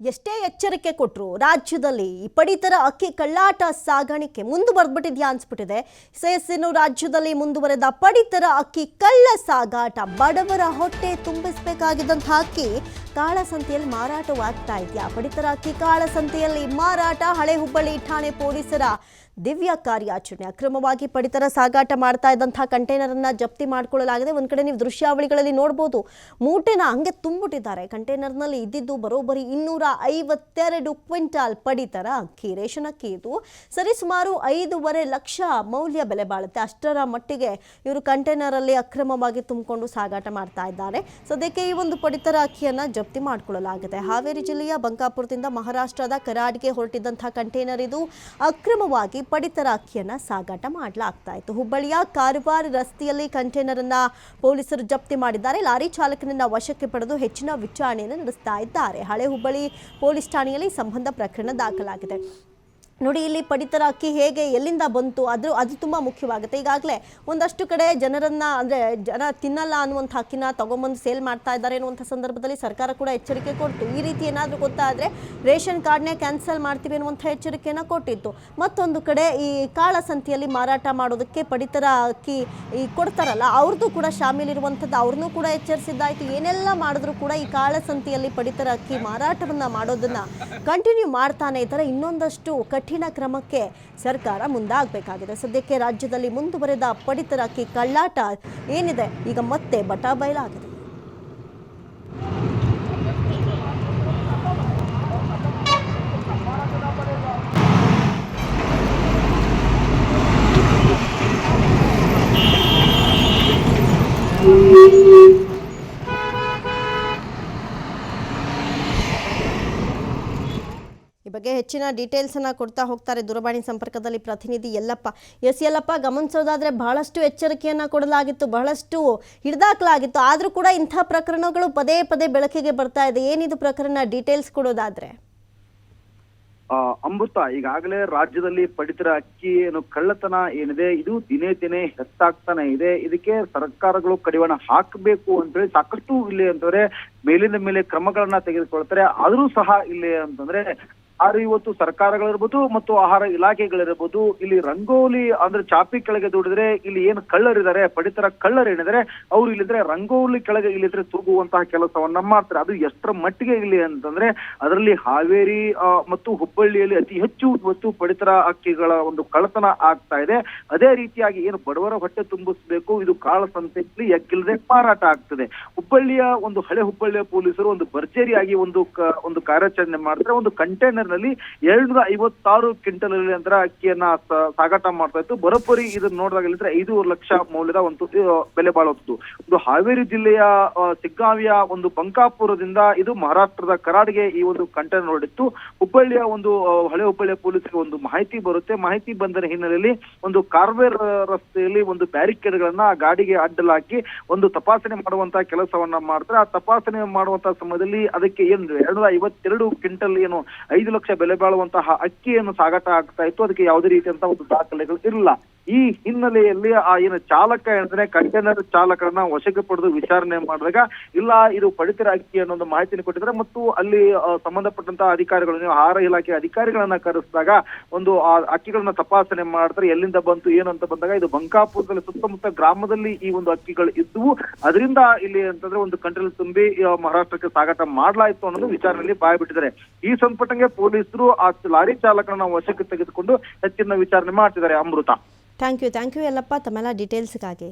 ಎಷ್ಟೇ ಎಚ್ಚರಿಕೆ ಕೊಟ್ಟರು ರಾಜ್ಯದಲ್ಲಿ ಪಡಿತರ ಅಕ್ಕಿ ಕಳ್ಳಾಟ ಸಾಗಾಣಿಕೆ ಮುಂದುವರೆದ್ಬಿಟ್ಟಿದ್ಯಾ ಅನ್ಸ್ಬಿಟ್ಟಿದೆ. ಸೇಸಿನ ರಾಜ್ಯದಲ್ಲಿ ಮುಂದುವರೆದ ಪಡಿತರ ಅಕ್ಕಿ ಕಳ್ಳ ಸಾಗಾಟ ಬಡವರ ಹೊಟ್ಟೆ ತುಂಬಿಸಬೇಕಾಗಿದ್ದಂತಹ ಅಕ್ಕಿ ಕಾಳಸಂತೆಯಲ್ಲಿ ಮಾರಾಟವಾಗ್ತಾ ಇದೆಯಾ? ಪಡಿತರ ಅಕ್ಕಿ ಕಾಳಸಂತೆಯಲ್ಲಿ ಮಾರಾಟ ಹಳೆ ಹುಬ್ಬಳ್ಳಿ ಠಾಣೆ ಪೊಲೀಸರ ದಿವ್ಯ ಕಾರ್ಯಾಚರಣೆ. ಅಕ್ರಮವಾಗಿ ಪಡಿತರ ಸಾಗಾಟ ಮಾಡ್ತಾ ಇದ್ದಂತಹ ಕಂಟೈನರ್ ಅನ್ನ ಜಪ್ತಿ ಮಾಡಿಕೊಳ್ಳಲಾಗಿದೆ. ಒಂದ್ ಕಡೆ ನೀವು ದೃಶ್ಯಾವಳಿಗಳಲ್ಲಿ ನೋಡ್ಬೋದು, ಮೂಟೆನ ಹಂಗೆ ತುಂಬಿಟ್ಟಿದ್ದಾರೆ ಕಂಟೈನರ್ನಲ್ಲಿ ಇದ್ದಿದ್ದು ಬರೋಬ್ಬರಿ ಇನ್ನೂರ ಐವತ್ತೆರಡು ಕ್ವಿಂಟಾಲ್ ಪಡಿತರ ಅಕ್ಕಿ. ರೇಷನ್ ಅಕ್ಕಿ ಇದು ಸರಿ ಸುಮಾರು ಐದೂವರೆ ಲಕ್ಷ ಮೌಲ್ಯ ಬೆಲೆ ಬಾಳುತ್ತೆ. ಅಷ್ಟರ ಮಟ್ಟಿಗೆ ಇವರು ಕಂಟೈನರ್ ಅಲ್ಲಿ ಅಕ್ರಮವಾಗಿ ತುಂಬಿಕೊಂಡು ಸಾಗಾಟ ಮಾಡ್ತಾ ಇದ್ದಾರೆ. ಸದ್ಯಕ್ಕೆ ಈ ಒಂದು ಪಡಿತರ ಅಕ್ಕಿಯನ್ನ ಜಪ್ತಿ ಮಾಡಿಕೊಳ್ಳಲಾಗಿದೆ. ಹಾವೇರಿ ಜಿಲ್ಲೆಯ ಬಂಕಾಪುರದಿಂದ ಮಹಾರಾಷ್ಟ್ರದ ಕರಾಡ್ಗೆ ಹೊರಟಿದ್ದಂತಹ ಕಂಟೈನರ್ ಇದು ಅಕ್ರಮವಾಗಿ ಪಡಿತರ ಅಕ್ಕಿಯನ್ನು ಸಾಗಾಟ ಮಾಡಲಾಗ್ತಾ ಇತ್ತು. ಹುಬ್ಬಳ್ಳಿಯ ಕಾರವಾರ ರಸ್ತೆಯಲ್ಲಿ ಕಂಟೈನರ್ ಅನ್ನ ಪೊಲೀಸರು ಜಪ್ತಿ ಮಾಡಿದ್ದಾರೆ. ಲಾರಿ ಚಾಲಕನನ್ನ ವಶಕ್ಕೆ ಪಡೆದು ಹೆಚ್ಚಿನ ವಿಚಾರಣೆಯನ್ನು ನಡೆಸ್ತಾ ಇದ್ದಾರೆ. ಹಳೆ ಹುಬ್ಬಳ್ಳಿ ಪೊಲೀಸ್ ಠಾಣೆಯಲ್ಲಿ ಸಂಬಂಧ ಪ್ರಕರಣ ದಾಖಲಾಗಿದೆ. ನೋಡಿ, ಇಲ್ಲಿ ಪಡಿತರ ಅಕ್ಕಿ ಹೇಗೆ ಎಲ್ಲಿಂದ ಬಂತು, ಅದು ಅದು ತುಂಬ ಮುಖ್ಯವಾಗುತ್ತೆ. ಈಗಾಗಲೇ ಒಂದಷ್ಟು ಕಡೆ ಜನರನ್ನ, ಅಂದರೆ ಜನ ತಿನ್ನಲ್ಲ ಅನ್ನುವಂಥ ಅಕ್ಕಿನ ತೊಗೊಂಬಂದು ಸೇಲ್ ಮಾಡ್ತಾ ಇದ್ದಾರೆ ಅನ್ನುವಂಥ ಸಂದರ್ಭದಲ್ಲಿ ಸರ್ಕಾರ ಕೂಡ ಎಚ್ಚರಿಕೆ ಕೊಡ್ತು. ಈ ರೀತಿ ಏನಾದರೂ ಗೊತ್ತಾದರೆ ರೇಷನ್ ಕಾರ್ಡ್ನೇ ಕ್ಯಾನ್ಸಲ್ ಮಾಡ್ತೀವಿ ಅನ್ನುವಂಥ ಎಚ್ಚರಿಕೆಯನ್ನು ಕೊಟ್ಟಿತ್ತು. ಮತ್ತೊಂದು ಕಡೆ ಈ ಕಾಳಸಂತೆಯಲ್ಲಿ ಮಾರಾಟ ಮಾಡೋದಕ್ಕೆ ಪಡಿತರ ಅಕ್ಕಿ ಈ ಕೊಡ್ತಾರಲ್ಲ ಅವ್ರದ್ದು ಕೂಡ ಶಾಮೀಲಿರುವಂಥದ್ದು ಅವ್ರನ್ನೂ ಕೂಡ ಎಚ್ಚರಿಸಿದ್ದಾಯಿತು. ಏನೆಲ್ಲ ಮಾಡಿದ್ರು ಕೂಡ ಈ ಕಾಳಸಂತೆಯಲ್ಲಿ ಪಡಿತರ ಅಕ್ಕಿ ಮಾರಾಟವನ್ನು ಮಾಡೋದನ್ನು ಕಂಟಿನ್ಯೂ ಮಾಡ್ತಾನೆ ಇದ್ದಾರೆ. ಇನ್ನೊಂದಷ್ಟು ಕಠಿಣ ಕ್ರಮಕ್ಕೆ ಸರ್ಕಾರ ಮುಂದಾಗಬೇಕಾಗಿದೆ. ಸದ್ಯಕ್ಕೆ ರಾಜ್ಯದಲ್ಲಿ ಮುಂದುವರೆದ ಪಡಿತರ ಕಳ್ಳಾಟ ಏನಿದೆ? ಈಗ ಮತ್ತೆ ಬಟಾ ಈ ಬಗ್ಗೆ ಹೆಚ್ಚಿನ ಡೀಟೇಲ್ಸ್ ಅನ್ನ ಕೊಡ್ತಾ ಹೋಗ್ತಾರೆ ದೂರವಾಣಿ ಸಂಪರ್ಕದಲ್ಲಿ ಪ್ರತಿನಿಧಿ ಯಲ್ಲಪ್ಪ. ಎಸ್ ಯಲ್ಲಪ್ಪ, ಗಮನಿಸೋದಾದ್ರೆ ಬಹಳಷ್ಟು ಎಚ್ಚರಿಕೆಯನ್ನ ಕೊಡಲಾಗಿತ್ತು, ಬಹಳಷ್ಟು ಹಿಡಿದಾಕಲಾಗಿತ್ತು. ಆದ್ರೂ ಕೂಡ ಇಂಥ ಪ್ರಕರಣಗಳು ಪದೇ ಪದೇ ಬೆಳಕಿಗೆ ಬರ್ತಾ ಇದೆ. ಏನಿದು ಪ್ರಕರಣ? ಡೀಟೇಲ್ಸ್ ಕೊಡೋದಾದ್ರೆ. ಅಮೃತ, ಈಗಾಗಲೇ ರಾಜ್ಯದಲ್ಲಿ ಪಡಿತರ ಅಕ್ಕಿ ಏನು ಕಳ್ಳತನ ಏನಿದೆ, ಇದು ದಿನೇ ದಿನೇ ಹೆಚ್ಚಾಗ್ತಾನೆ ಇದೆ. ಇದಕ್ಕೆ ಸರ್ಕಾರಗಳು ಕಡಿವಾಣ ಹಾಕಬೇಕು ಅಂತೇಳಿ ಸಾಕಷ್ಟು ಇಲ್ಲಿ ಅಂತಂದ್ರೆ ಮೇಲಿಂದ ಮೇಲೆ ಕ್ರಮಗಳನ್ನ ತೆಗೆದುಕೊಳ್ತಾರೆ. ಆದ್ರೂ ಸಹ ಇಲ್ಲಿ ಅಂತಂದ್ರೆ ಆದ್ರೆ ಇವತ್ತು ಸರ್ಕಾರಗಳಿರ್ಬೋದು ಮತ್ತು ಆಹಾರ ಇಲಾಖೆಗಳಿರ್ಬೋದು, ಇಲ್ಲಿ ರಂಗೋಲಿ ಅಂದ್ರೆ ಚಾಪಿ ಕೆಳಗೆ ದುಡಿದ್ರೆ ಇಲ್ಲಿ ಏನು ಕಳ್ಳರಿದ್ದಾರೆ, ಪಡಿತರ ಕಳ್ಳರ್ ಏನಿದ್ರೆ ಅವ್ರು ಇಲ್ಲಿದ್ರೆ ರಂಗೋಲಿ ಕೆಳಗೆ ಇಲ್ಲಿದ್ರೆ ತೂಗುವಂತಹ ಕೆಲಸವನ್ನ ಮಾತ್ರ ಅದು ಎಷ್ಟರ ಮಟ್ಟಿಗೆ ಇಲ್ಲಿ ಅಂತಂದ್ರೆ ಅದರಲ್ಲಿ ಹಾವೇರಿ ಮತ್ತು ಹುಬ್ಬಳ್ಳಿಯಲ್ಲಿ ಅತಿ ಹೆಚ್ಚು ಇವತ್ತು ಪಡಿತರ ಅಕ್ಕಿಗಳ ಒಂದು ಕಳತನ ಆಗ್ತಾ ಇದೆ. ಅದೇ ರೀತಿಯಾಗಿ ಏನು ಬಡವರ ಹೊಟ್ಟೆ ತುಂಬಿಸ್ಬೇಕು, ಇದು ಕಾಳ ಸಂತೆಯಲ್ಲಿ ಎಕ್ಕಿಲ್ಲದೆ ಮಾರಾಟ ಆಗ್ತದೆ. ಹುಬ್ಬಳ್ಳಿಯ ಒಂದು ಹಳೆ ಹುಬ್ಬಳ್ಳಿಯ ಪೊಲೀಸರು ಒಂದು ಭರ್ಜರಿಯಾಗಿ ಒಂದು ಒಂದು ಕಾರ್ಯಾಚರಣೆ ಮಾಡ್ತಾರೆ, ಒಂದು ಕಂಟೈನರ್ ನಲ್ಲಿ ಎರಡ್ನೂರ ಐವತ್ತಾರು ಕ್ವಿಂಟಲ್ ಅಂದ್ರೆ ಅಕ್ಕಿಯನ್ನ ಸಾಗಾಟ ಮಾಡ್ತಾ ಇತ್ತು. ಬರೋಬ್ಬರಿ ಇದನ್ನ ನೋಡಿದಾಗ ಇಲ್ಲಿದ್ರೆ ಐದೂವರೆ ಲಕ್ಷ ಮೌಲ್ಯದ ಒಂದು ಬೆಲೆ ಬಾಳುವುದು ಇದು ಹಾವೇರಿ ಜಿಲ್ಲೆಯ ಸಿಗ್ಗಾವಿಯ ಒಂದು ಬಂಕಾಪುರದಿಂದ ಇದು ಮಹಾರಾಷ್ಟ್ರದ ಕರಾಡಿಗೆ ಈ ಒಂದು ಕಂಟೈನರ್ ಹೊರಡಿತ್ತು. ಹುಬ್ಬಳ್ಳಿಯ ಒಂದು ಹಳೆ ಹುಬ್ಬಳ್ಳಿಯ ಪೊಲೀಸರಿಗೆ ಒಂದು ಮಾಹಿತಿ ಬರುತ್ತೆ. ಮಾಹಿತಿ ಬಂದ ಹಿನ್ನೆಲೆಯಲ್ಲಿ ಒಂದು ಕಾರ್ವೇರ್ ರಸ್ತೆಯಲ್ಲಿ ಒಂದು ಬ್ಯಾರಿಕೇಡ್ ಗಳನ್ನ ಗಾಡಿಗೆ ಅಡ್ಡಲಾಕಿ ಒಂದು ತಪಾಸಣೆ ಮಾಡುವಂತಹ ಕೆಲಸವನ್ನ ಮಾಡ್ತಾರೆ. ಆ ತಪಾಸಣೆ ಮಾಡುವಂತಹ ಸಮಯದಲ್ಲಿ ಅದಕ್ಕೆ ಏನು, ಎರಡ್ನೂರ ಐವತ್ತೆರಡು ಕ್ವಿಂಟಲ್ ಏನು ಐದು ಲಕ್ಷ ಬೆಲೆ ಬಾಳುವಂತಹ ಅಕ್ಕಿಯನ್ನು ಸಾಗಾಟ ಆಗ್ತಾ ಇತ್ತು. ಅದಕ್ಕೆ ಯಾವುದೇ ರೀತಿಯಂತಹ ಒಂದು ದಾಖಲೆಗಳು ಇರಲಿಲ್ಲ ಈ ಹಿನ್ನೆಲೆಯಲ್ಲಿ ಆ ಏನು ಚಾಲಕ ಅಂದ್ರೆ ಕಂಟೈನರ್ ಚಾಲಕರನ್ನ ವಶಕ್ಕೆ ಪಡೆದು ವಿಚಾರಣೆ ಮಾಡಿದಾಗ, ಇಲ್ಲ, ಇದು ಪಡಿತರ ಅಕ್ಕಿ ಅನ್ನೋ ಒಂದು ಮಾಹಿತಿಯನ್ನು ಕೊಟ್ಟಿದ್ದಾರೆ. ಮತ್ತು ಅಲ್ಲಿ ಸಂಬಂಧಪಟ್ಟಂತಹ ಅಧಿಕಾರಿಗಳು, ನೀವು ಆಹಾರ ಇಲಾಖೆ ಅಧಿಕಾರಿಗಳನ್ನ ಕರೆಸಿದಾಗ ಒಂದು, ಆ, ಅಕ್ಕಿಗಳನ್ನ ತಪಾಸಣೆ ಮಾಡಿದ್ರೆ ಎಲ್ಲಿಂದ ಬಂತು, ಏನು ಅಂತ ಬಂದಾಗ, ಇದು ಬಂಕಾಪುರದಲ್ಲಿ ಸುತ್ತಮುತ್ತ ಗ್ರಾಮದಲ್ಲಿ ಈ ಒಂದು ಅಕ್ಕಿಗಳು ಇದ್ದವು. ಅದರಿಂದ ಇಲ್ಲಿ ಅಂತಂದ್ರೆ ಒಂದು ಕಂಟ್ರೋಲ್ ತುಂಬಿ ಮಹಾರಾಷ್ಟ್ರಕ್ಕೆ ಸಾಗಾಟ ಮಾಡಲಾಯಿತು ಅನ್ನೋದು ವಿಚಾರಣೆಯಲ್ಲಿ ಬಾಯ್ಬಿಟ್ಟಿದ್ದಾರೆ ಈ ಸಂಪಟಂಗೆ ಪೊಲೀಸರು ಆ ಲಾರಿ ಚಾಲಕರನ್ನ ವಶಕ್ಕೆ ತೆಗೆದುಕೊಂಡು ಹೆಚ್ಚಿನ ವಿಚಾರಣೆ ಮಾಡ್ತಿದ್ದಾರೆ Amrutha. Thank you thank you ಎಲ್ಲಪ್ಪ ತಮ್ಮೆಲ್ಲ ಡೀಟೇಲ್ಸ್ಗಾಗಿ